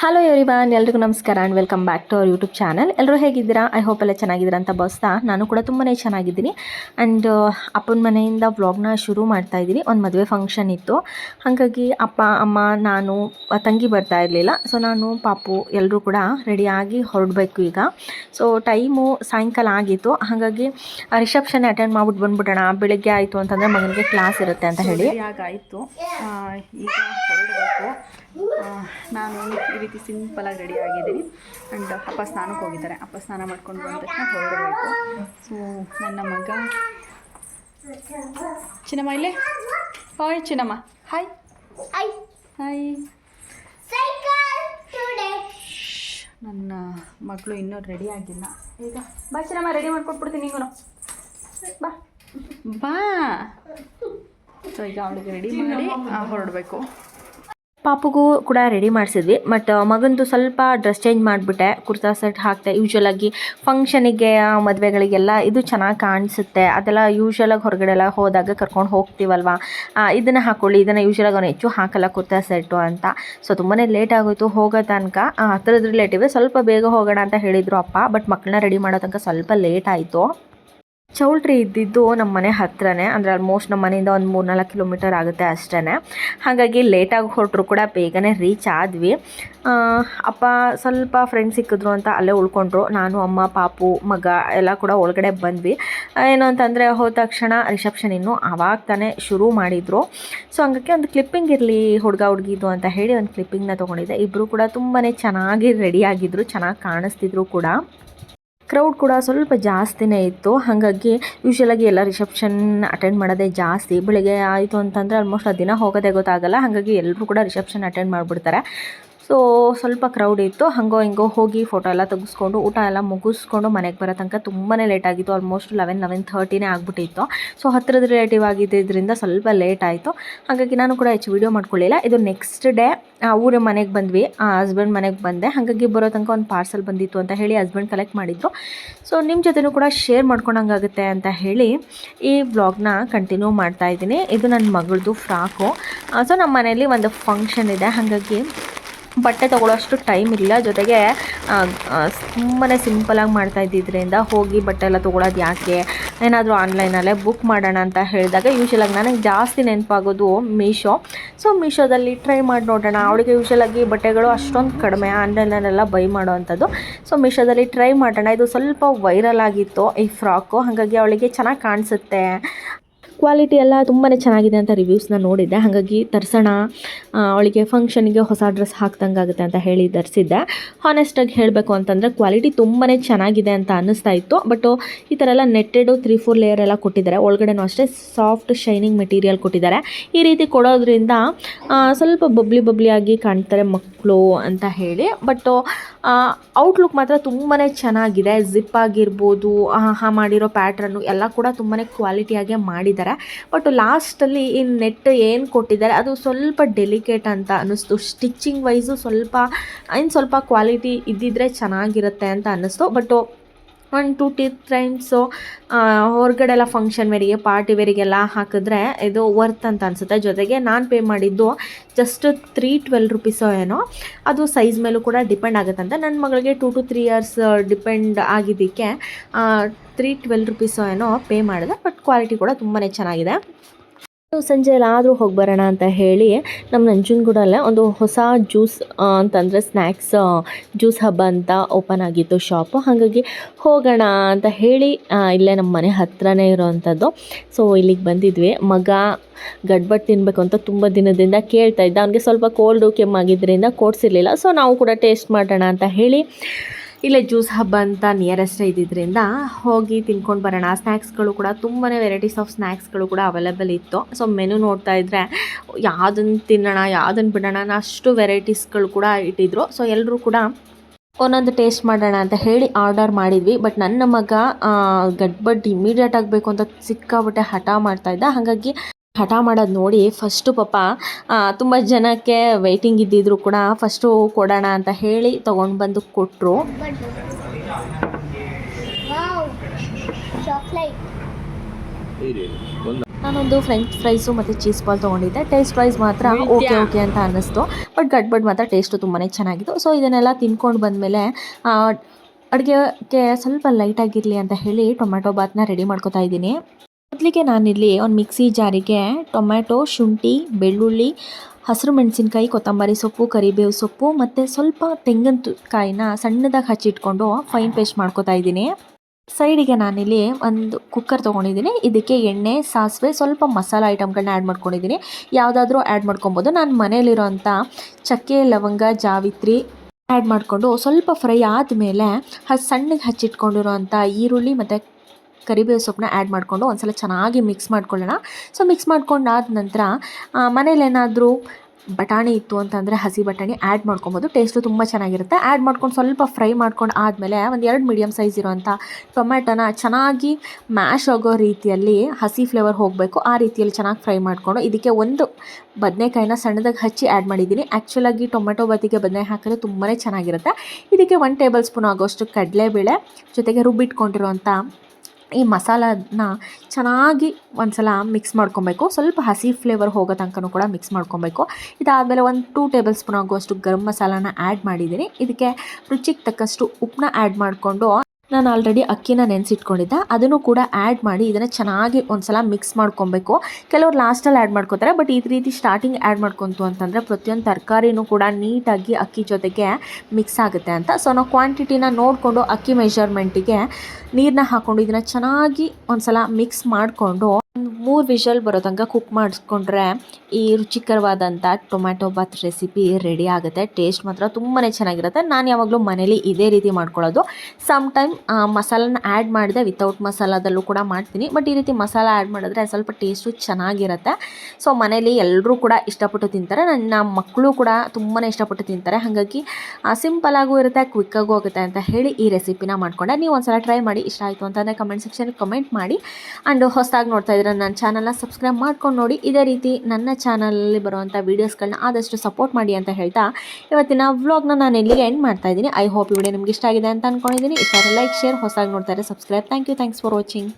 Hello everyone ಎಲ್ರಿಗೂ ನಮಸ್ಕಾರ and welcome back to our YouTube channel ಎಲ್ಲರೂ ಹೇಗಿದ್ದೀರಾ? ಐ ಹೋಪ್ ಎಲ್ಲ ಚೆನ್ನಾಗಿದ್ದೀರಾ ಅಂತ ಬಸ್ತಾ ನಾನು ಕೂಡ ತುಂಬಾ ಚೆನ್ನಾಗಿದ್ದೀನಿ. ಆ್ಯಂಡ್ ಅಪ್ಪನ ಮನೆಯಿಂದ ವ್ಲಾಗ್ನ ಶುರು ಮಾಡ್ತಾ ಇದ್ದೀನಿ. ಒಂದು ಮದುವೆ ಫಂಕ್ಷನ್ ಇತ್ತು. ಹಾಗಾಗಿ ಅಪ್ಪ, ಅಮ್ಮ, ನಾನು ತಂಗಿ ಬರ್ತಾ ಇರಲಿಲ್ಲ. ಸೊ ನಾನು, ಪಾಪು ಎಲ್ಲರೂ ಕೂಡ ರೆಡಿಯಾಗಿ ಹೊರಡಬೇಕು ಈಗ. ಸೊ ಟೈಮು ಸಾಯಂಕಾಲ ಆಗಿತ್ತು. ಹಾಗಾಗಿ ರಿಸೆಪ್ಷನ್ ಅಟೆಂಡ್ ಮಾಡ್ಬಿಟ್ಟು ಬಂದ್ಬಿಡೋಣ. ಬೆಳಗ್ಗೆ ಆಯಿತು ಅಂತಂದರೆ ಮಗನಿಗೆ ಕ್ಲಾಸ್ ಇರುತ್ತೆ ಅಂತ ಹೇಳಿ. ಆಗಾಯಿತು ಈಗ ಹೊರಡಬೇಕು ನಾನು ಈ ರೀತಿ ಸಿಂಪಲಾಗಿ ರೆಡಿ ಆಗಿದ್ದೀನಿ. ಆ್ಯಂಡ್ ಅಪ್ಪ ಸ್ನಾನಕ್ಕೆ ಹೋಗಿದ್ದಾರೆ. ಅಪ್ಪ ಸ್ನಾನ ಮಾಡ್ಕೊಂಡು ಬಂದ ತಕ್ಷಣ ಹೊರಡಬೇಕು. ಸೊ ನನ್ನ ಮಗ ಚಿನ್ನಮ್ಮ ಇಲ್ಲೇ? Hi Chinnamma. Hi hi hi. ನನ್ನ ಮಗಳು ಇನ್ನೂ ರೆಡಿ ಆಗಿಲ್ಲ. ಈಗ ಬಾ ಚಿನ್ನಮ್ಮ ರೆಡಿ ಮಾಡ್ಕೊಟ್ಬಿಡ್ತೀನಿ ನಿಂಗೂ ಬಾ. ಬಾ. ಸೊ ಈಗ ಅವಳಿಗೆ ರೆಡಿ ಮಾಡಿ ಹೊರಡಬೇಕು. ಪಾಪುಗೂ ಕೂಡ ರೆಡಿ ಮಾಡಿಸಿದ್ವಿ. ಬಟ್ ಮಗಂದು ಸ್ವಲ್ಪ ಡ್ರೆಸ್ ಚೇಂಜ್ ಮಾಡಿಬಿಟ್ಟೆ. ಕುರ್ತಾ ಸೆಟ್ ಹಾಕ್ತೆ ಯೂಶ್ವಲಾಗಿ ಫಂಕ್ಷನಿಗೆ ಮದುವೆಗಳಿಗೆಲ್ಲ ಇದು ಚೆನ್ನಾಗಿ ಕಾಣಿಸುತ್ತೆ. ಅದೆಲ್ಲ ಯೂಶ್ವಲಾಗಿ ಹೊರಗಡೆ ಎಲ್ಲ ಹೋದಾಗ ಕರ್ಕೊಂಡು ಹೋಗ್ತೀವಲ್ವ? ಇದನ್ನು ಹಾಕ್ಕೊಳ್ಳಿ ಇದನ್ನು ಯೂಶ್ವಲಾಗಿ ಅವನು ಹೆಚ್ಚು ಹಾಕಲ್ಲ ಕುರ್ತಾ ಸೆಟ್ಟು ಅಂತ. ಸೊ ತುಂಬಾ ಲೇಟ್ ಆಗೋಯ್ತು ಹೋಗೋ ತನಕ. ಆ, ಹತ್ರದ ರಿಲೇಟಿವ್ ಸ್ವಲ್ಪ ಬೇಗ ಹೋಗೋಣ ಅಂತ ಹೇಳಿದರು ಅಪ್ಪ. ಬಟ್ ಮಕ್ಕಳನ್ನ ರೆಡಿ ಮಾಡೋ ತನಕ ಸ್ವಲ್ಪ ಲೇಟ್ ಆಯಿತು. ಚೌಲ್ಟ್ರಿ ಇದ್ದಿದ್ದು ನಮ್ಮ ಮನೆ ಹತ್ರನೇ, ಅಂದರೆ ಆಲ್ಮೋಸ್ಟ್ ನಮ್ಮ ಮನೆಯಿಂದ ಒಂದು ಮೂರು ನಾಲ್ಕು ಕಿಲೋಮೀಟರ್ ಆಗುತ್ತೆ ಅಷ್ಟೇ ಹಾಗಾಗಿ ಲೇಟಾಗಿ ಹೊರಟ್ರು ಕೂಡ ಬೇಗನೆ ರೀಚ್ ಆದ್ವಿ. ಅಪ್ಪ ಸ್ವಲ್ಪ ಫ್ರೆಂಡ್ಸ್ ಸಿಕ್ಕಿದ್ರು ಅಂತ ಅಲ್ಲೇ ಉಳ್ಕೊಂಡ್ರು. ನಾನು, ಅಮ್ಮ, ಪಾಪು, ಮಗ ಎಲ್ಲ ಕೂಡ ಒಳಗಡೆ ಬಂದ್ವಿ. ಏನು ಅಂತಂದರೆ ಹೋದ ತಕ್ಷಣ ರಿಸೆಪ್ಷನ್ ಇನ್ನು ಆವಾಗ ತಾನೇ ಶುರು ಮಾಡಿದರು. ಸೊ ಹಂಗಾಗಿ ಒಂದು ಕ್ಲಿಪ್ಪಿಂಗ್ ಇರಲಿ, ಹುಡುಗ ಹುಡುಗಿದು ಅಂತ ಹೇಳಿ ಒಂದು ಕ್ಲಿಪ್ಪಿಂಗ್ನ ತೊಗೊಂಡಿದ್ದೆ. ಇಬ್ಬರು ಕೂಡ ತುಂಬಾ ಚೆನ್ನಾಗಿ ರೆಡಿಯಾಗಿದ್ದರು ಚೆನ್ನಾಗಿ ಕಾಣಿಸ್ತಿದ್ರು ಕೂಡ. ಕ್ರೌಡ್ ಕೂಡ ಸ್ವಲ್ಪ ಜಾಸ್ತಿನೇ ಇತ್ತು. ಹಾಗಾಗಿ ಯೂಶ್ವಲಾಗಿ ಎಲ್ಲ ರಿಸೆಪ್ಷನ್ ಅಟೆಂಡ್ ಮಾಡೋದೇ ಜಾಸ್ತಿ. ಬೆಳಿಗ್ಗೆ ಆಯಿತು ಅಂತಂದರೆ ಆಲ್ಮೋಸ್ಟ್ ಆ ದಿನ ಹೋಗೋದೇ ಗೊತ್ತಾಗಲ್ಲ. ಹಾಗಾಗಿ ಎಲ್ಲರೂ ಕೂಡ ರಿಸೆಪ್ಷನ್ ಅಟೆಂಡ್ ಮಾಡಿಬಿಡ್ತಾರೆ. ಸೊ ಸ್ವಲ್ಪ ಕ್ರೌಡ್ ಇತ್ತು. ಹಂಗೋ ಹಿಂಗೋ ಹೋಗಿ ಫೋಟೋ ಎಲ್ಲ ತೆಗೆಸ್ಕೊಂಡು ಊಟ ಎಲ್ಲ ಮುಗಿಸ್ಕೊಂಡು ಮನೆಗೆ ಬರೋ ತನಕ ತುಂಬಾ ಲೇಟ್ ಆಗಿತ್ತು. ಆಲ್ಮೋಸ್ಟ್ ಲೆವೆನ್ ಲೆವೆನ್ ಥರ್ಟಿನೇ ಆಗಿಬಿಟ್ಟಿತ್ತು. ಸೊ ಹತ್ತಿರದ ರಿಲೇಟಿವ್ ಆಗಿದ್ದರಿಂದ ಸ್ವಲ್ಪ ಲೇಟ್ ಆಯಿತು. ಹಾಗಾಗಿ ನಾನು ಕೂಡ ಹೆಚ್ಚು ವೀಡಿಯೋ ಮಾಡ್ಕೊಳ್ಳಿಲ್ಲ. ಇದು ನೆಕ್ಸ್ಟ್ ಡೇ ಊರ ಮನೆಗೆ ಬಂದ್ವಿ. ಆ ಹಸ್ಬೆಂಡ್ ಮನೆಗೆ ಬಂದೆ. ಹಾಗಾಗಿ ಬರೋ ತನಕ ಒಂದು ಪಾರ್ಸಲ್ ಬಂದಿತ್ತು ಅಂತ ಹೇಳಿ ಹಸ್ಬೆಂಡ್ ಕಲೆಕ್ಟ್ ಮಾಡಿದ್ರು. ಸೊ ನಿಮ್ಮ ಜೊತೆನೂ ಕೂಡ ಶೇರ್ ಮಾಡ್ಕೊಂಡಂಗಾಗುತ್ತೆ ಅಂತ ಹೇಳಿ ಈ ವ್ಲಾಗ್ನ ಕಂಟಿನ್ಯೂ ಮಾಡ್ತಾ ಇದ್ದೀನಿ. ಇದು ನನ್ನ ಮಗಳದು ಫ್ರಾಕು. ಸೊ ನಮ್ಮ ಮನೆಯಲ್ಲಿ ಒಂದು ಫಂಕ್ಷನ್ ಇದೆ. ಹಾಗಾಗಿ ಬಟ್ಟೆ ತೊಗೊಳ್ಳೋಷ್ಟು ಟೈಮ್ ಇಲ್ಲ. ಜೊತೆಗೆ ತುಂಬಾ ಸಿಂಪಲಾಗಿ ಮಾಡ್ತಾ ಇದ್ದಿದ್ದರಿಂದ ಹೋಗಿ ಬಟ್ಟೆ ಎಲ್ಲ ತೊಗೊಳೋದು ಯಾಕೆ? ಏನಾದರೂ ಆನ್ಲೈನಲ್ಲೇ ಬುಕ್ ಮಾಡೋಣ ಅಂತ ಹೇಳಿದಾಗ ಯೂಶಲಾಗಿ ನನಗೆ ಜಾಸ್ತಿ ನೆನಪಾಗೋದು ಮೀಶೋ ಸೊ ಮೀಶೋದಲ್ಲಿ ಟ್ರೈ ಮಾಡಿ ನೋಡೋಣ. ಅವಳಿಗೆ ಯೂಶಲಾಗಿ ಬಟ್ಟೆಗಳು ಅಷ್ಟೊಂದು ಕಡಿಮೆ. ಆನ್ಲೈನಲ್ಲೆಲ್ಲ ಬೈ ಮಾಡೋ ಅಂಥದ್ದು. ಸೊ ಮೀಶೋದಲ್ಲಿ ಟ್ರೈ ಮಾಡೋಣ. ಇದು ಸ್ವಲ್ಪ ವೈರಲ್ ಆಗಿತ್ತು ಈ ಫ್ರಾಕು ಹಾಗಾಗಿ ಅವಳಿಗೆ ಚೆನ್ನಾಗಿ ಕಾಣಿಸುತ್ತೆ. ಕ್ವಾಲಿಟಿ ಎಲ್ಲ ತುಂಬಾ ಚೆನ್ನಾಗಿದೆ ಅಂತ ರಿವ್ಯೂಸ್ನ ನೋಡಿದ್ದೆ. ಹಾಗಾಗಿ ತರ್ಸೋಣ ಅವಳಿಗೆ ಫಂಕ್ಷನ್ಗೆ ಹೊಸ ಡ್ರೆಸ್ ಹಾಕ್ದಂಗೆ ಆಗುತ್ತೆ ಅಂತ ಹೇಳಿ ತರಿಸಿದ್ದೆ. ಹಾನೆಸ್ಟಾಗಿ ಹೇಳಬೇಕು ಅಂತಂದರೆ ಕ್ವಾಲಿಟಿ ತುಂಬಾ ಚೆನ್ನಾಗಿದೆ ಅಂತ ಅನ್ನಿಸ್ತಾ ಇತ್ತು. ಬಟ್ ಈ ಥರ ಎಲ್ಲ ನೆಟ್ಟೆಡು ತ್ರೀ ಫೋರ್ ಲೇಯರ್ ಎಲ್ಲ ಕೊಟ್ಟಿದ್ದಾರೆ. ಒಳಗಡೆನೂ ಅಷ್ಟೇ ಸಾಫ್ಟ್ ಶೈನಿಂಗ್ ಮೆಟೀರಿಯಲ್ ಕೊಟ್ಟಿದ್ದಾರೆ. ಈ ರೀತಿ ಕೊಡೋದ್ರಿಂದ ಸ್ವಲ್ಪ ಬಬ್ಲಿ ಬಬ್ಲಿಯಾಗಿ ಕಾಣ್ತಾರೆ ಮಕ್ಕಳು ಅಂತ ಹೇಳಿ. ಬಟ್ ಔಟ್ಲುಕ್ ಮಾತ್ರ ತುಂಬಾ ಚೆನ್ನಾಗಿದೆ. ಜಿಪ್ ಆಗಿರ್ಬೋದು ಹಾ ಮಾಡಿರೋ ಪ್ಯಾಟ್ರನ್ನು ಎಲ್ಲ ಕೂಡ ತುಂಬಾ ಕ್ವಾಲಿಟಿಯಾಗೆ ಮಾಡಿದ್ದಾರೆ. ಬಟ್ ಲಾಸ್ಟಲ್ಲಿ ಈ ನೆಟ್ ಏನು ಕೊಟ್ಟಿದ್ದಾರೆ, ಅದು ಸ್ವಲ್ಪ ಡೆಲಿಕೇಟ್ ಅಂತ ಅನ್ನಿಸ್ತು. ಸ್ಟಿಚ್ಚಿಂಗ್ ವೈಸು ಸ್ವಲ್ಪ ಇನ್ನು ಸ್ವಲ್ಪ ಕ್ವಾಲಿಟಿ ಇದ್ದಿದ್ರೆ ಚೆನ್ನಾಗಿರುತ್ತೆ ಅಂತ ಅನ್ನಿಸ್ತು. ಬಟ್ ಒನ್ ಟು ಟಿ ಟೈಮ್ಸು ಹೊರಗಡೆ ಎಲ್ಲ ಫಂಕ್ಷನ್ ವೇರಿಗೆ ಪಾರ್ಟಿ ವೇರಿಗೆಲ್ಲ ಹಾಕಿದ್ರೆ ಇದು ವರ್ತ್ ಅಂತ ಅನಿಸುತ್ತೆ. ಜೊತೆಗೆ ನಾನು ಪೇ ಮಾಡಿದ್ದು ಜಸ್ಟ್ ತ್ರೀ ಟ್ವೆಲ್ ರುಪೀಸೋ ಏನೋ. ಅದು ಸೈಜ್ ಮೇಲೂ ಕೂಡ ಡಿಪೆಂಡ್ ಆಗುತ್ತಂತೆ ನನ್ನ ಮಗಳಿಗೆ two two three years depend ಆಗಿದ್ದಕ್ಕೆ ತ್ರೀ ಟ್ವೆಲ್ ರುಪೀಸೋ ಏನೋ ಪೇ ಮಾಡಿದೆ. ಬಟ್ ಕ್ವಾಲಿಟಿ ಕೂಡ ತುಂಬಾ ಚೆನ್ನಾಗಿದೆ. ಸಂಜೆ ಎಲ್ಲಾದರೂ ಹೋಗಿ ಬರೋಣ ಅಂತ ಹೇಳಿ ನಮ್ಮ ನಂಜನಗೂಡಲ್ಲೇ ಒಂದು ಹೊಸ ಜ್ಯೂಸ್ ಅಂತಂದರೆ ಸ್ನ್ಯಾಕ್ಸ್ ಜ್ಯೂಸ್ ಹಬ್ಬ ಅಂತ ಓಪನ್ ಆಗಿತ್ತು ಶಾಪು. ಹಾಗಾಗಿ ಹೋಗೋಣ ಅಂತ ಹೇಳಿ ಇಲ್ಲೇ ನಮ್ಮ ಮನೆ ಹತ್ರನೇ ಇರೋವಂಥದ್ದು ಸೊ, ಇಲ್ಲಿಗೆ ಬಂದಿದ್ವಿ. ಮಗ ಗಡ್ಬಡ್ ತಿನ್ನಬೇಕು ಅಂತ ತುಂಬ ದಿನದಿಂದ ಕೇಳ್ತಾ ಇದ್ದ. ಅವನಿಗೆ ಸ್ವಲ್ಪ ಕೋಲ್ಡು ಕೆಮ್ಮಾಗಿದ್ದರಿಂದ ಕೊಡ್ಸಿರಲಿಲ್ಲ. ಸೊ, ನಾವು ಕೂಡ ಟೇಸ್ಟ್ ಮಾಡೋಣ ಅಂತ ಹೇಳಿ ಇಲ್ಲೇ ಜ್ಯೂಸ್ ಹಬ್ಬ ಅಂತ ನಿಯರೆಸ್ಟ್ ಇದ್ದಿದ್ದರಿಂದ ಹೋಗಿ ತಿನ್ಕೊಂಡು ಬರೋಣ. ಸ್ನ್ಯಾಕ್ಸ್ಗಳು ಕೂಡ ತುಂಬಾ ವೆರೈಟೀಸ್ ಆಫ್ ಸ್ನ್ಯಾಕ್ಸ್ಗಳು ಕೂಡ ಅವೈಲೇಬಲ್ ಇತ್ತು. ಸೊ ಮೆನು ನೋಡ್ತಾ ಇದ್ದರೆ ಯಾವುದನ್ನು ತಿನ್ನೋಣ ಯಾವುದನ್ನು ಬಿಡೋಣ ಅಷ್ಟು ವೆರೈಟೀಸ್ಗಳು ಕೂಡ ಇಟ್ಟಿದ್ರು. ಸೊ ಎಲ್ಲರೂ ಕೂಡ ಒಂದೊಂದು ಟೇಸ್ಟ್ ಮಾಡೋಣ ಅಂತ ಹೇಳಿ ಆರ್ಡರ್ ಮಾಡಿದ್ವಿ. ಬಟ್ ನನ್ನ ಮಗ ಗಡ್ಬಡ್ ಇಮಿಡಿಯೇಟ್ ಆಗಬೇಕು ಅಂತ ಸಿಕ್ಕಾಬಿಟ್ಟೆ ಹಠ ಮಾಡ್ತಾಯಿದ್ದ ಹಾಗಾಗಿ ಹಠ ಮಾಡೋದು ನೋಡಿ ಫಸ್ಟು ಪಾಪ ತುಂಬ ಜನಕ್ಕೆ ವೆಯ್ಟಿಂಗ್ ಇದ್ದಿದ್ರು ಕೂಡ ಫಸ್ಟು ಕೊಡೋಣ ಅಂತ ಹೇಳಿ ತೊಗೊಂಡು ಬಂದು ಕೊಟ್ಟರು ನಾನೊಂದು ಫ್ರೆಂಚ್ ಫ್ರೈಸು ಮತ್ತು ಚೀಸ್ ಬಾಲ್ ತೊಗೊಂಡಿದ್ದೆ. ಟೇಸ್ಟ್ ವೈಸ್ ಮಾತ್ರ ಓಕೆ ಓಕೆ ಅಂತ ಅನ್ನಿಸ್ತು. ಬಟ್ ಗಡ್ಬಡ್ ಮಾತ್ರ ಟೇಸ್ಟು ತುಂಬಾ ಚೆನ್ನಾಗಿತ್ತು. ಸೊ ಇದನ್ನೆಲ್ಲ ತಿನ್ಕೊಂಡು ಬಂದಮೇಲೆ ಅಡುಗೆಗೆ ಸ್ವಲ್ಪ ಲೈಟಾಗಿರಲಿ ಅಂತ ಹೇಳಿ ಟೊಮ್ಯಾಟೊ ಬಾತ್ನ ರೆಡಿ ಮಾಡ್ಕೊತಾ ಇದ್ದೀನಿ. ಮೊದಲಿಗೆ ನಾನಿಲ್ಲಿ ಒಂದು ಮಿಕ್ಸಿ ಜಾರಿಗೆ ಟೊಮ್ಯಾಟೊ, ಶುಂಠಿ, ಬೆಳ್ಳುಳ್ಳಿ, ಹಸಿರು ಮೆಣಸಿನ್ಕಾಯಿ, ಕೊತ್ತಂಬರಿ ಸೊಪ್ಪು, ಕರಿಬೇವು ಸೊಪ್ಪು ಮತ್ತು ಸ್ವಲ್ಪ ತೆಂಗಿನ ಕಾಯಿನ ಸಣ್ಣದಾಗಿ ಹಚ್ಚಿಟ್ಕೊಂಡು ಫೈನ್ ಪೇಸ್ಟ್ ಮಾಡ್ಕೋತಾ ಇದ್ದೀನಿ. ಸೈಡಿಗೆ ನಾನಿಲ್ಲಿ ಒಂದು ಕುಕ್ಕರ್ ತೊಗೊಂಡಿದ್ದೀನಿ. ಇದಕ್ಕೆ ಎಣ್ಣೆ, ಸಾಸಿವೆ, ಸ್ವಲ್ಪ ಮಸಾಲ ಐಟಮ್ಗಳನ್ನ ಆ್ಯಡ್ ಮಾಡ್ಕೊಂಡಿದ್ದೀನಿ. ಯಾವುದಾದ್ರೂ ಆ್ಯಡ್ ಮಾಡ್ಕೊಬೋದು. ನಾನು ಮನೇಲಿರೋಂಥ ಚಕ್ಕೆ, ಲವಂಗ, ಜಾವಿತ್ರಿ ಆ್ಯಡ್ ಮಾಡಿಕೊಂಡು ಸ್ವಲ್ಪ ಫ್ರೈ ಆದಮೇಲೆ ಸಣ್ಣಗೆ ಹಚ್ಚಿಟ್ಕೊಂಡಿರೋಂಥ ಈರುಳ್ಳಿ ಮತ್ತು ಕರಿಬೇವು ಸೊಪ್ಪನ್ನ ಆ್ಯಡ್ ಮಾಡಿಕೊಂಡು ಒಂದ್ಸಲ ಚೆನ್ನಾಗಿ ಮಿಕ್ಸ್ ಮಾಡ್ಕೊಳ್ಳೋಣ. ಸೊ ಮಿಕ್ಸ್ ಮಾಡ್ಕೊಂಡಾದ ನಂತರ ಮನೇಲೇನಾದರೂ ಬಟಾಣಿ ಇತ್ತು ಅಂತಂದರೆ ಹಸಿ ಬಟಾಣಿ ಆ್ಯಡ್ ಮಾಡ್ಕೊಬೋದು. ಟೇಸ್ಟು ತುಂಬ ಚೆನ್ನಾಗಿರುತ್ತೆ. ಆ್ಯಡ್ ಮಾಡ್ಕೊಂಡು ಸ್ವಲ್ಪ ಫ್ರೈ ಮಾಡ್ಕೊಂಡು ಆದಮೇಲೆ ಒಂದು ಎರಡು ಮೀಡಿಯಮ್ ಸೈಜ್ ಇರುವಂಥ ಟೊಮ್ಯಾಟೋನ ಚೆನ್ನಾಗಿ ಮ್ಯಾಶ್ ಆಗೋ ರೀತಿಯಲ್ಲಿ ಹಸಿ ಫ್ಲೇವರ್ ಹೋಗಬೇಕು. ಆ ರೀತಿಯಲ್ಲಿ ಚೆನ್ನಾಗಿ ಫ್ರೈ ಮಾಡಿಕೊಂಡು ಇದಕ್ಕೆ ಒಂದು ಬದನೆಕಾಯಿನ ಸಣ್ಣದಾಗಿ ಹಚ್ಚಿ ಆ್ಯಡ್ ಮಾಡಿದ್ದೀನಿ. ಆ್ಯಕ್ಚುಲಾಗಿ ಟೊಮೆಟೊ ಬತ್ತಿಗೆ ಬದನೆ ಹಾಕಿದ್ರೆ ತುಂಬಾ ಚೆನ್ನಾಗಿರುತ್ತೆ. ಇದಕ್ಕೆ ಒನ್ ಟೇಬಲ್ ಸ್ಪೂನ್ ಆಗೋಷ್ಟು ಕಡಲೆಬೇಳೆ ಜೊತೆಗೆ ರುಬ್ಬಿಟ್ಕೊಂಡಿರೋಂಥ ಈ ಮಸಾಲನ ಚೆನ್ನಾಗಿ ಒಂದ್ಸಲ ಮಿಕ್ಸ್ ಮಾಡ್ಕೊಬೇಕು. ಸ್ವಲ್ಪ ಹಸಿ ಫ್ಲೇವರ್ ಹೋಗೋ ತನಕನೂ ಕೂಡ ಮಿಕ್ಸ್ ಮಾಡ್ಕೊಬೇಕು. ಇದಾದಮೇಲೆ ಒಂದು ಟೂ ಟೇಬಲ್ ಸ್ಪೂನ್ ಆಗುವಷ್ಟು ಗರಂ ಮಸಾಲಾನ ಆ್ಯಡ್ ಮಾಡಿದ್ದೀನಿ. ಇದಕ್ಕೆ ರುಚಿಗೆ ತಕ್ಕಷ್ಟು ಉಪ್ಪನ್ನ ಆ್ಯಡ್ ಮಾಡಿಕೊಂಡು ನಾನು ಆಲ್ರೆಡಿ ಅಕ್ಕಿನ ನೆನೆಸಿಟ್ಕೊಂಡಿದ್ದೆ. ಅದನ್ನು ಕೂಡ ಆ್ಯಡ್ ಮಾಡಿ ಇದನ್ನು ಚೆನ್ನಾಗಿ ಒಂದ್ಸಲ ಮಿಕ್ಸ್ ಮಾಡ್ಕೊಬೇಕು. ಕೆಲವ್ರು ಲಾಸ್ಟಲ್ಲಿ ಆ್ಯಡ್ ಮಾಡ್ಕೋತಾರೆ ಬಟ್ ಈ ರೀತಿ ಸ್ಟಾರ್ಟಿಂಗ್ ಆ್ಯಡ್ ಮಾಡ್ಕೊತು ಅಂತಂದರೆ ಪ್ರತಿಯೊಂದು ತರಕಾರಿನೂ ಕೂಡ ನೀಟಾಗಿ ಅಕ್ಕಿ ಜೊತೆಗೆ ಮಿಕ್ಸ್ ಆಗುತ್ತೆ ಅಂತ. ಸೊ ನಾವು ಕ್ವಾಂಟಿಟಿನ ನೋಡಿಕೊಂಡು ಅಕ್ಕಿ ಮೆಷರ್ಮೆಂಟಿಗೆ ನೀರನ್ನ ಹಾಕ್ಕೊಂಡು ಇದನ್ನು ಚೆನ್ನಾಗಿ ಒಂದ್ಸಲ ಮಿಕ್ಸ್ ಮಾಡಿಕೊಂಡು ಒಂದು ಮೂರು ವಿಷಲ್ ಬರೋ ತನಕ ಕುಕ್ ಮಾಡಿಸ್ಕೊಂಡ್ರೆ ಈ ರುಚಿಕರವಾದಂಥ ಟೊಮ್ಯಾಟೊ ಬಾತ್ ರೆಸಿಪಿ ರೆಡಿ ಆಗುತ್ತೆ. ಟೇಸ್ಟ್ ಮಾತ್ರ ತುಂಬಾ ಚೆನ್ನಾಗಿರುತ್ತೆ. ನಾನು ಯಾವಾಗಲೂ ಮನೇಲಿ ಇದೇ ರೀತಿ ಮಾಡ್ಕೊಳ್ಳೋದು. ಸಮ್ ಟೈಮ್ ಮಸಾಲನ ಆ್ಯಡ್ ಮಾಡಿದೆ. ವಿತೌಟ್ ಮಸಾಲದಲ್ಲೂ ಕೂಡ ಮಾಡ್ತೀನಿ. ಬಟ್ ಈ ರೀತಿ ಮಸಾಲ ಆ್ಯಡ್ ಮಾಡಿದ್ರೆ ಸ್ವಲ್ಪ ಟೇಸ್ಟು ಚೆನ್ನಾಗಿರುತ್ತೆ. ಸೊ ಮನೇಲಿ ಎಲ್ಲರೂ ಕೂಡ ಇಷ್ಟಪಟ್ಟು ತಿಂತಾರೆ. ನನ್ನ ಮಕ್ಕಳು ಕೂಡ ತುಂಬಾ ಇಷ್ಟಪಟ್ಟು ತಿಂತಾರೆ. ಹಾಗಾಗಿ ಸಿಂಪಲಾಗೂ ಇರುತ್ತೆ ಕ್ವಿಕ್ಕಾಗೂ ಆಗುತ್ತೆ ಅಂತ ಹೇಳಿ ಈ ರೆಸಿಪಿನ ಮಾಡ್ಕೊಂಡೆ. ನೀವು ಒಂದ್ಸಲ ಟ್ರೈ ಮಾಡಿ. ಇಷ್ಟ ಆಯಿತು ಅಂತಂದರೆ ಕಮೆಂಟ್ ಸೆಕ್ಷನ್ ಕಮೆಂಟ್ ಮಾಡಿ. ಆ್ಯಂಡ್ ಹೊಸದಾಗಿ ನೋಡ್ತಾ ಇದ್ರೆ ಚಾನಲ್ನ ಸಬ್ಸ್ಕ್ರೈಬ್ ಮಾಡ್ಕೊಂಡು ನೋಡಿ. ಇದೇ ರೀತಿ ನನ್ನ ಚಾನಲಲ್ಲಿ ಬರುವಂಥ ವೀಡಿಯೋಸ್ಗಳನ್ನ ಆದಷ್ಟು ಸಪೋರ್ಟ್ ಮಾಡಿ ಅಂತ ಹೇಳ್ತಾ ಇವತ್ತಿನ ವ್ಲಾಗ್ನ ನಾನು ಎಲ್ಲಿಗೆ ಎಂಡ್ ಮಾಡ್ತಾ ಇದ್ದೀನಿ. ಐ ಹೋಪ್ ವಿಡಿಯೋ ನಿಮ್ಗೆ ಇಷ್ಟ ಆಗಿದೆ ಅಂತ ಅಂದ್ಕೊಂಡಿದ್ದೀನಿ ಇಷ್ಟ ಲೈಕ್ ಶೇರ್ ಹೊಸಾಗಿ ನೋಡ್ತಾರೆ. Subscribe thank you thanks for watching